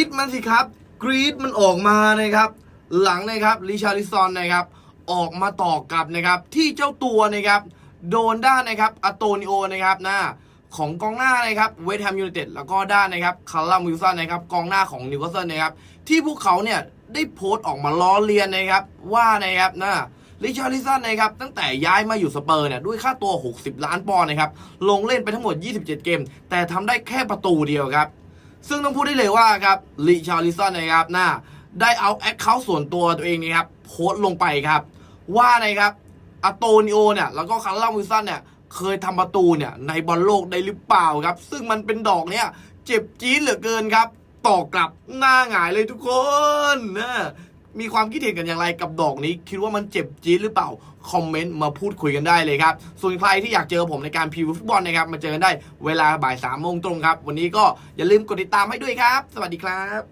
ีดมันสิครับ กรีดมันออกมานะครับ หลังนะครับลิชาริซอนนะครับ ออกมาต่อกับนะครับ ที่เจ้าตัวนะครับ โดนด้านนะครับอโตนิโอนะครับหน้าของกองหน้านะครับเวสต์แฮมยูไนเต็ดแล้วก็ด้านนะครับคาร์ลัมวิลสันนะครับกองหน้าของนิวคาสเซิลนะครับ ที่พวกเขาเนี่ยได้โพสต์ออกมาล้อเลียนนะครับ ว่านะครับนะลิชาริสันนะครับ ตั้งแต่ย้ายมาอยู่สเปอร์เนี่ยด้วยค่าตัว 60 ล้านปอนด์นะครับ ลงเล่นไปทั้งหมด 27 เกม แต่ทำได้แค่ประตูเดียวครับ ซึ่งต้องพูดได้เลยว่าครับลิชาริสันนะครับนะได้เอาแอคเคาท์ส่วนตัวตัวเองนี่ครับโพสต์ลงไปครับ ว่านะครับอโตนิโอเนี่ยแล้วก็คาร์ลัมวิลสันเนี่ยเคยทำประตูเนี่ยในบอลโลกได้หรือเปล่าครับ ซึ่งมันเป็นดอกเนี่ยเจ็บจี๊ดเหลือเกินครับต่อกลับหน้าหงายเลยทุกคนนะ มีความคิดเห็นกันอย่างไรกับดอกนี้ คิดว่ามันเจ็บจี๊ดหรือเปล่า คอมเมนต์มาพูดคุยกันได้เลยครับ ส่วนใครที่อยากเจอผมในการพรีวิวฟุตบอลนะครับ มาเจอกันได้เวลาบ่ายสามโมงตรงครับ วันนี้ก็อย่าลืมกดติดตามให้ด้วยครับ สวัสดีครับ